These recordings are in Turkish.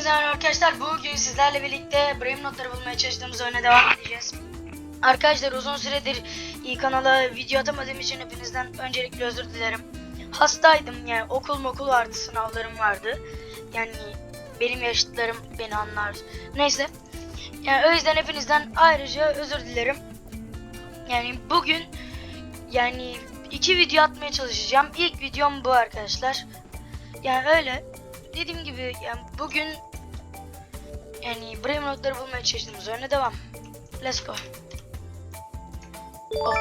Hepinize merhaba arkadaşlar. Bugün sizlerle birlikte Brave notları bulmaya çalıştığımız oyuna devam edeceğiz. Arkadaşlar uzun süredir iyi kanala video atamadığım için hepinizden öncelikle özür dilerim. Hastaydım yani okul mokul vardı sınavlarım vardı. Yani benim yaşıtlarım beni anlar. Neyse. Yani o yüzden hepinizden ayrıca özür dilerim. Yani bugün yani iki video atmaya çalışacağım. İlk videom bu arkadaşlar. Yani öyle. Dediğim gibi yani bugün yani Brave notları bulmaya çalıştığımız oyuna devam. Let's go. Hop.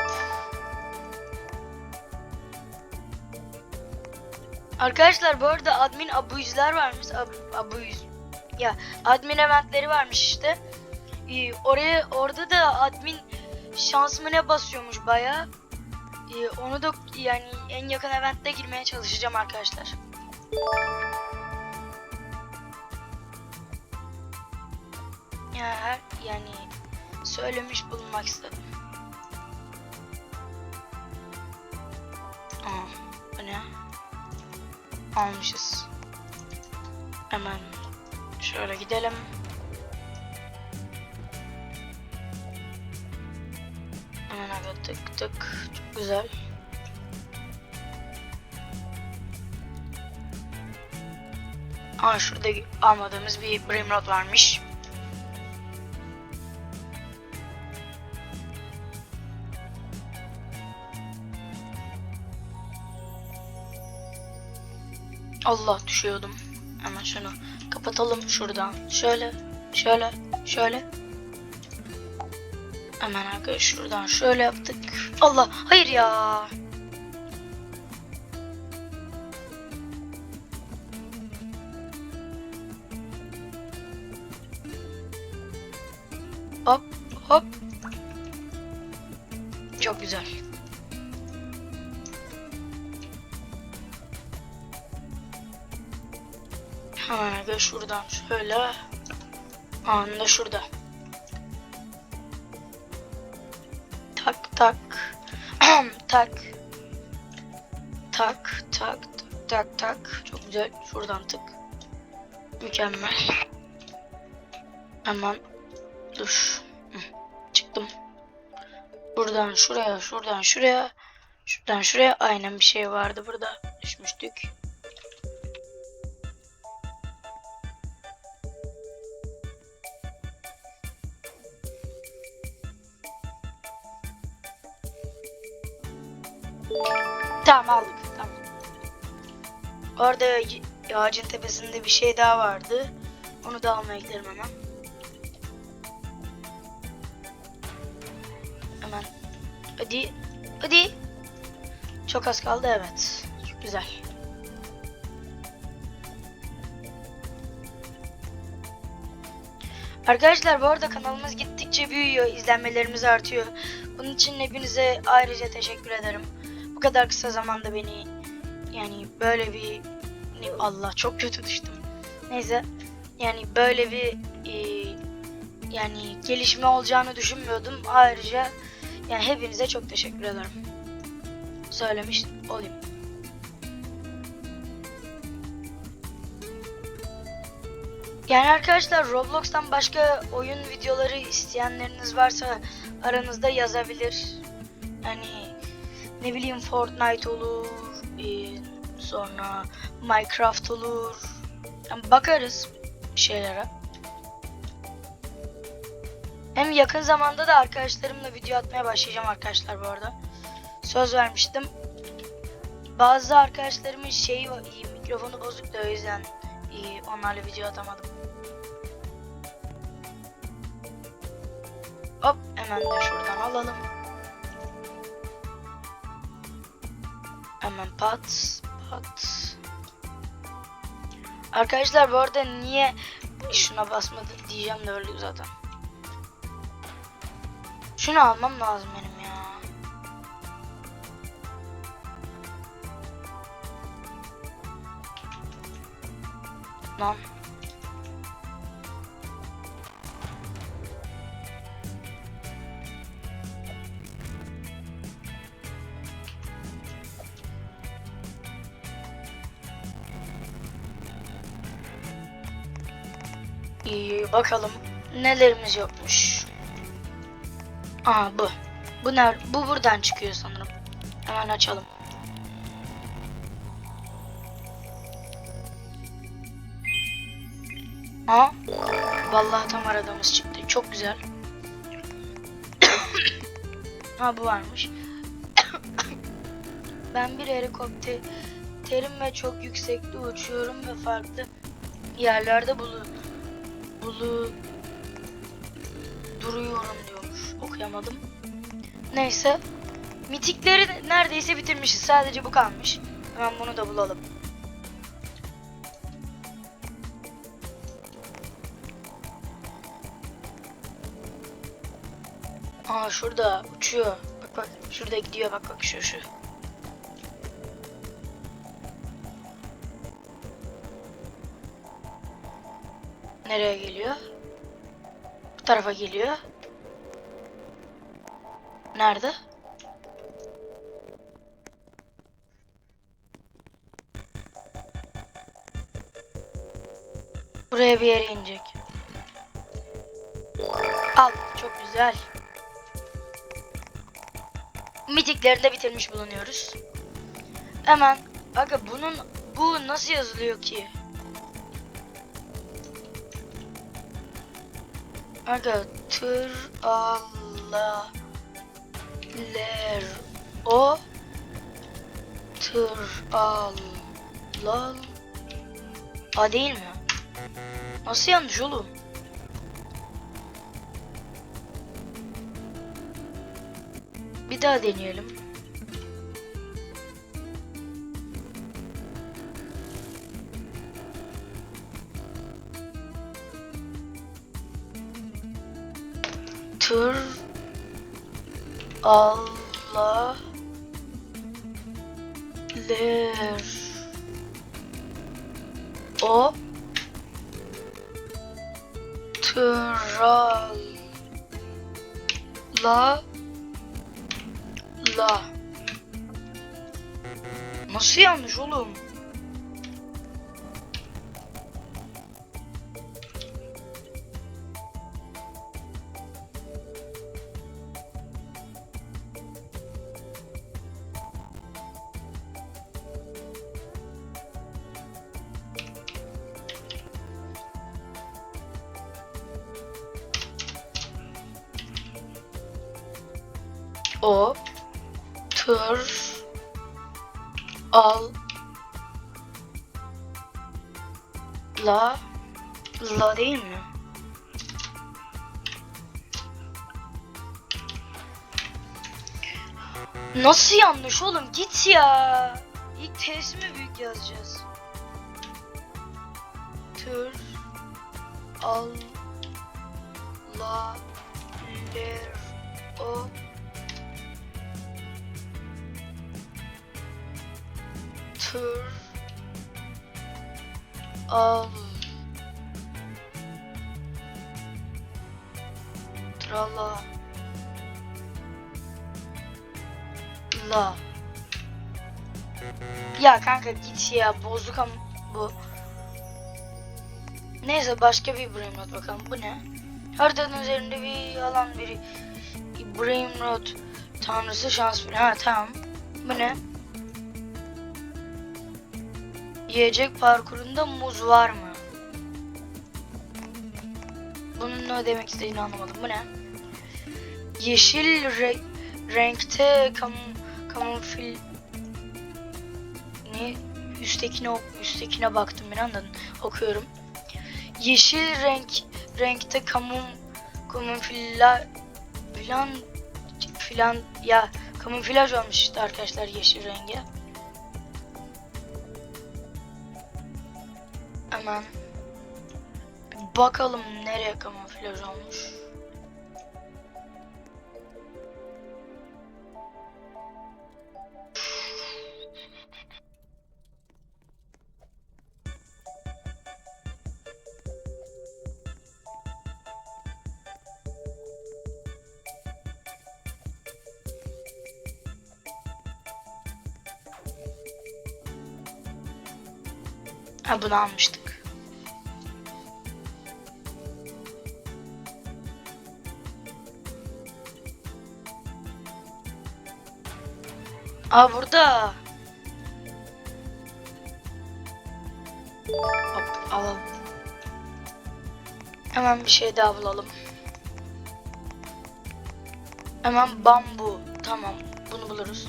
Arkadaşlar bu arada admin abuzlar varmış. Ab, abuz. Ya admin eventleri varmış işte. Ee, oraya orada da admin şans mı ne basıyormuş baya. Ee, onu da yani en yakın eventte girmeye çalışacağım arkadaşlar. Ya her yani söylemiş bulunmak istedim. Aa, bu ne? Almışız. Hemen şöyle gidelim. Hemen aga tık tık. Çok güzel. Aa şurada almadığımız bir Brimrod varmış. Allah düşüyordum. Hemen şunu kapatalım şuradan. Şöyle, şöyle, şöyle. Hemen arkadaşlar şuradan şöyle yaptık. Allah, hayır ya. Hop, hop. Çok güzel. Aga şuradan şöyle. Anında şurada. Tak tak. tak. Tak tak tak tak. Çok güzel. Şuradan tık. Mükemmel. Hemen dur. Çıktım. Buradan şuraya, şuradan şuraya. Şuradan şuraya aynen bir şey vardı burada. Düşmüştük. Tamam aldık. Tamam. Orada ağacın tepesinde bir şey daha vardı. Onu da almaya gidelim hemen. Hemen. Hadi. Hadi. Çok az kaldı evet. Çok güzel. Arkadaşlar bu arada kanalımız gittikçe büyüyor, izlenmelerimiz artıyor. Bunun için hepinize ayrıca teşekkür ederim. Bu kadar kısa zamanda beni yani böyle bir Allah çok kötü düştüm. Neyse yani böyle bir e, yani gelişme olacağını düşünmüyordum. Ayrıca yani hepinize çok teşekkür ederim. Söylemiş olayım. Yani arkadaşlar Roblox'tan başka oyun videoları isteyenleriniz varsa aranızda yazabilir. Yani ne bileyim Fortnite olur, e, sonra Minecraft olur. Yani bakarız şeylere. Hem yakın zamanda da arkadaşlarımla video atmaya başlayacağım arkadaşlar bu arada. Söz vermiştim. Bazı arkadaşlarımın şeyi mikrofonu bozuk da o yüzden onlarla video atamadım. Hop hemen de şuradan alalım. Hemen pat pat. Arkadaşlar bu arada niye şuna basmadı diyeceğim de öldük zaten. Şunu almam lazım benim ya. Lan. İyi bakalım nelerimiz yokmuş. Aa bu. Bu ner bu buradan çıkıyor sanırım. Hemen açalım. Aa vallahi tam aradığımız çıktı. Çok güzel. ha bu varmış. ben bir helikopterim ve çok yüksekte uçuyorum ve farklı yerlerde bulu bulu duruyorum diyormuş. Okuyamadım. Neyse. Mitikleri neredeyse bitirmişiz. Sadece bu kalmış. Hemen bunu da bulalım. Aa şurada uçuyor. Bak bak şurada gidiyor bak bak şu şu. Nereye geliyor? Bu tarafa geliyor. Nerede? Buraya bir yere inecek. Al. Çok güzel. Mitikleri de bitirmiş bulunuyoruz. Hemen. Aga bunun bu nasıl yazılıyor ki? Aga tır Allah o tır al lal A değil mi? Nasıl yanlış oğlum? Bir daha deneyelim. Tır Allah ler o tral la la Nasıl yanlış oğlum? O tır al la la değil mi? Nasıl yanlış oğlum? Git ya. İlk T'si mi büyük yazacağız? Tır al la ler o tır al. Trala. La. Ya kanka git ya bozuk ama bu. Neyse başka bir brainrot bakalım. Bu ne? Haritanın üzerinde bir alan biri brainrot tanrısı şans ha tamam. Bu ne Yiyecek parkurunda muz var mı? Bunun ne demek istediğini anlamadım. Bu ne? Yeşil re- renkte kam kamufil ne üsttekine üsttekine baktım bir anda okuyorum. Yeşil renk renkte kamum kamufla filan filan ya kamuflaj olmuş işte arkadaşlar yeşil renge. Hemen bakalım nereye kamuflaj olmuş. Ha bunu almıştık. Aa burada. Hop alalım. Hemen bir şey daha bulalım. Hemen bambu. Tamam. Bunu buluruz.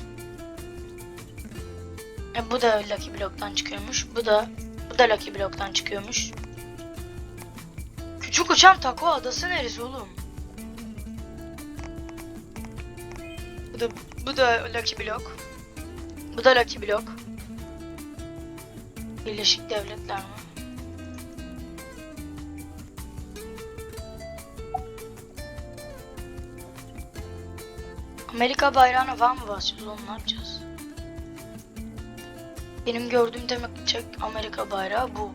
E, bu da Lucky Block'tan çıkıyormuş. Bu da bu da Lucky Block'tan çıkıyormuş. Küçük uçan taco adası neresi oğlum? Bu da bu da Lucky Block. Bu da Lucky Block. Birleşik Devletler mi? Amerika bayrağına var mı basıyoruz oğlum ne yapacağız? Benim gördüğüm demek çek Amerika bayrağı bu.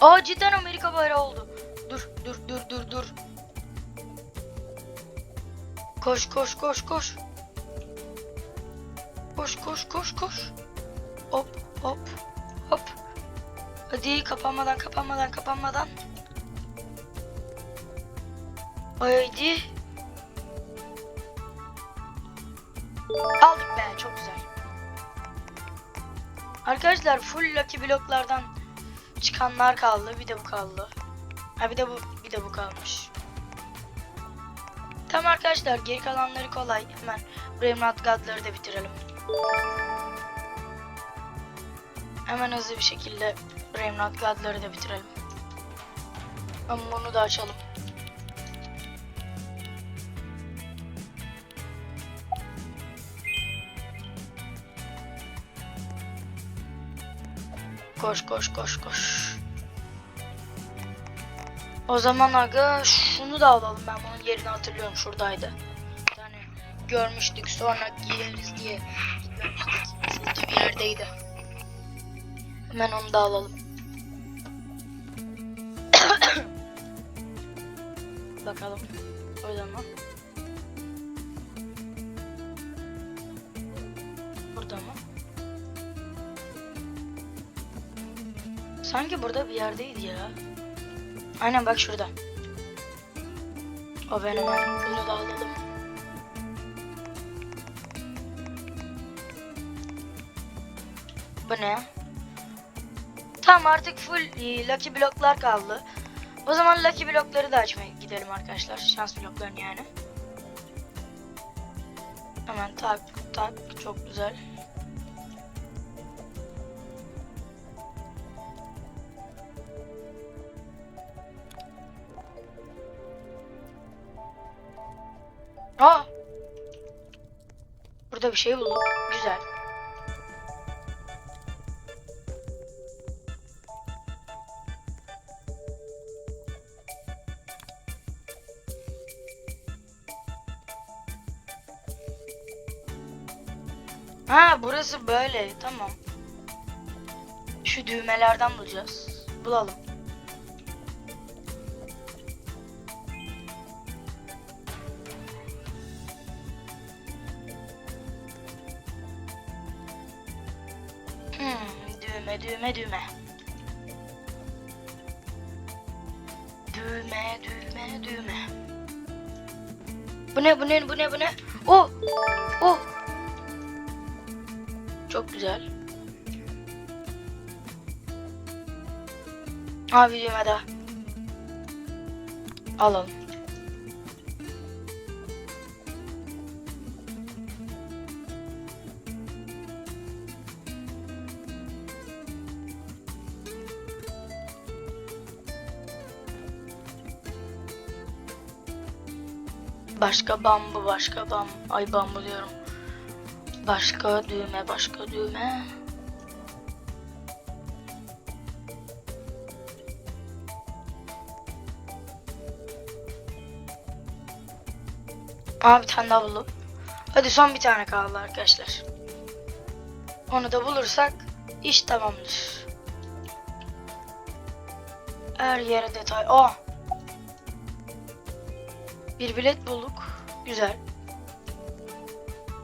Aa cidden Amerika bayrağı oldu. Dur dur dur dur dur. Koş koş koş koş. Koş koş koş koş. Hop hop hop. Hadi kapanmadan kapanmadan kapanmadan. Haydi. Aldık be çok güzel. Arkadaşlar full lucky bloklardan çıkanlar kaldı. Bir de bu kaldı. Ha bir de bu bir de bu kalmış. Tamam arkadaşlar geri kalanları kolay. Hemen Brainrot God'ları da bitirelim. Hemen hızlı bir şekilde Brainrot God'ları da bitirelim. Ama bunu da açalım. Koş koş koş koş. O zaman aga şunu da alalım ben bunun yerini hatırlıyorum şuradaydı. Tane görmüştük sonra giyeriz diye gitmemiştik. Şurada bir yerdeydi. Hemen onu da alalım. Bakalım. Orada mı? Burada mı? Sanki burada bir yerdeydi ya. Aynen bak şurada. O benim bunu da alalım. Bu ne? Tamam artık full e, lucky bloklar kaldı. O zaman lucky blokları da açmaya gidelim arkadaşlar. Şans bloklarını yani. Hemen tak tak çok güzel. Aa! Burada bir şey bulduk. Güzel. Ha burası böyle. Tamam. Şu düğmelerden bulacağız. Bulalım. Düğme düğme düğme. Düğme düğme düğme. Bu ne bu ne bu ne bu ne? Oh! Oh! Çok güzel. Abi düğme daha. Alalım. Başka bambu, başka bam, ay bambu diyorum. Başka düğme, başka düğme. Aa bir tane daha buldum. Hadi son bir tane kaldı arkadaşlar. Onu da bulursak iş tamamdır. Her yere detay. Aa! Bir bilet bulduk. Güzel.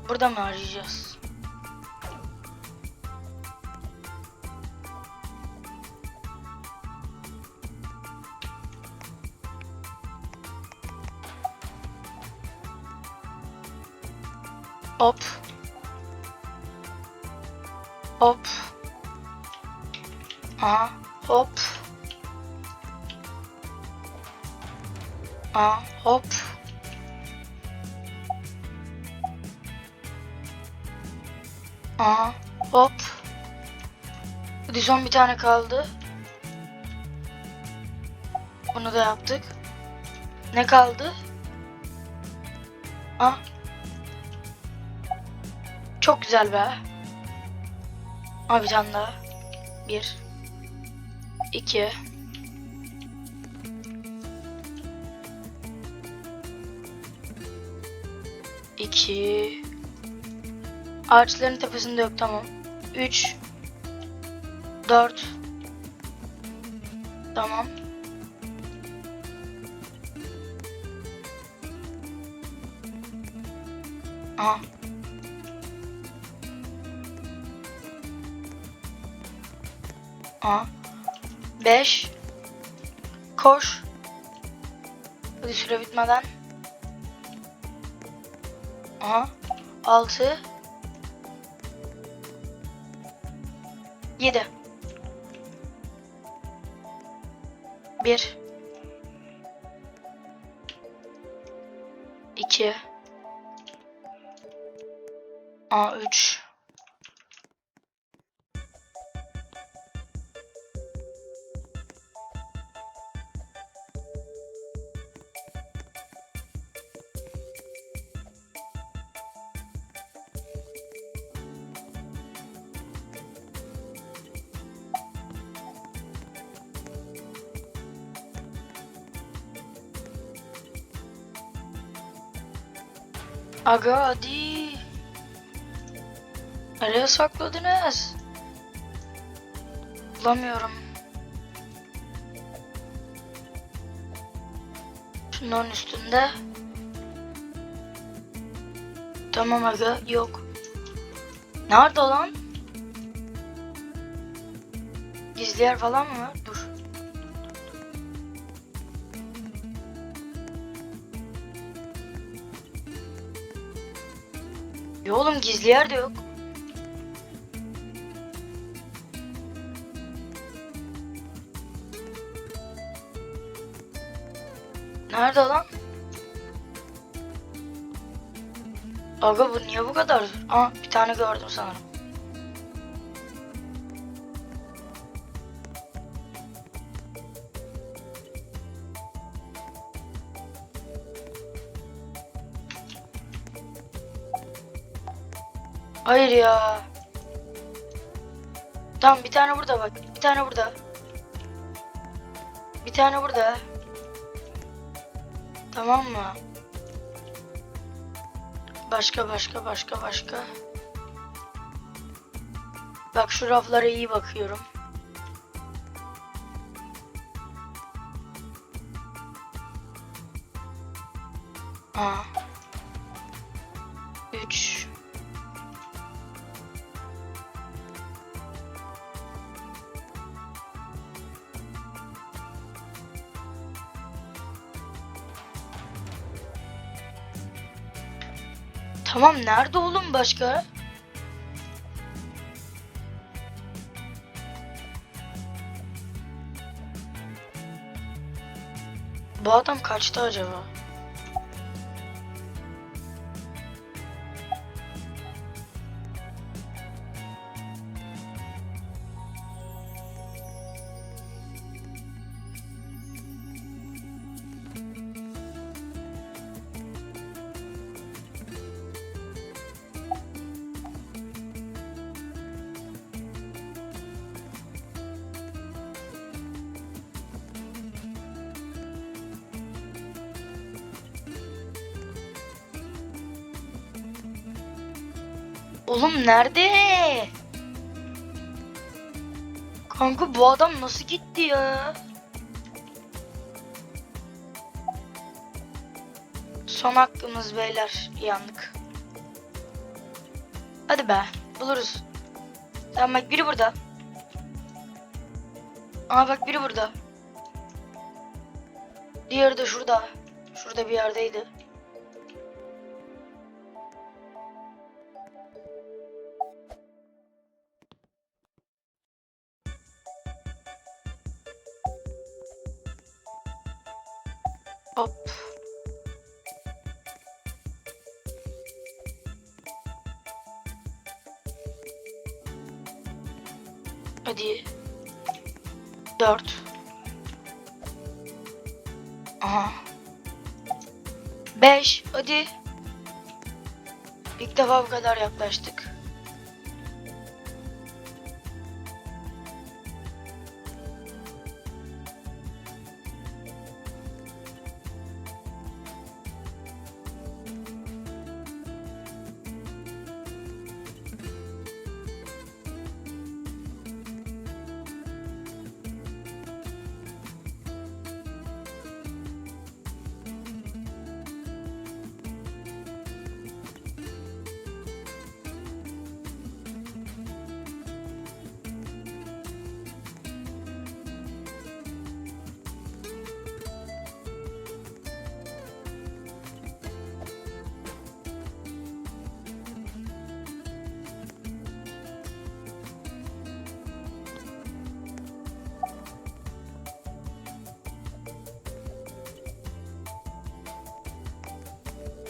Burada mı arayacağız? Hop. Hop. Aha. Hop. Aha. Hop. Aha. Hop. Hadi son bir tane kaldı. Bunu da yaptık. Ne kaldı? Ah. Çok güzel be. Abi bir tane daha. Bir. iki. İki. Ağaçların tepesinde yok tamam. Üç. Dört. Tamam. Aha. Aha. Beş. Koş. Hadi süre bitmeden. Aha. Altı. 7 1 2 A3 Aga hadi. Nereye sakladınız? Bulamıyorum. Şunların üstünde. Tamam aga yok. Nerede lan? Gizli yer falan mı var? Ya oğlum gizli yer de yok. Nerede lan? Aga bu niye bu kadar? Aa bir tane gördüm sanırım. Hayır ya. Tamam bir tane burada bak. Bir tane burada. Bir tane burada. Tamam mı? Başka başka başka başka. Bak şu raflara iyi bakıyorum. Aa. Üç. Tamam nerede oğlum başka? Bu adam kaçtı acaba? Oğlum nerede? Kanka bu adam nasıl gitti ya? Son hakkımız beyler. Yandık. Hadi be. Buluruz. Tamam bak biri burada. Aa bak biri burada. Diğeri de şurada. Şurada bir yerdeydi. 4. Aha. 5. Hadi. İlk defa bu kadar yaklaştık.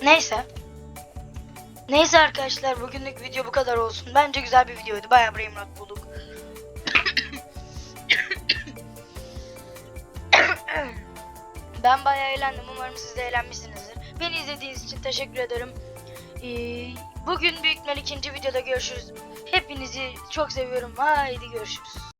Neyse. Neyse arkadaşlar bugünlük video bu kadar olsun. Bence güzel bir videoydu. Bayağı brainrot bulduk. ben bayağı eğlendim. Umarım siz de eğlenmişsinizdir. Beni izlediğiniz için teşekkür ederim. Ee, bugün büyük ihtimal ikinci videoda görüşürüz. Hepinizi çok seviyorum. Haydi görüşürüz.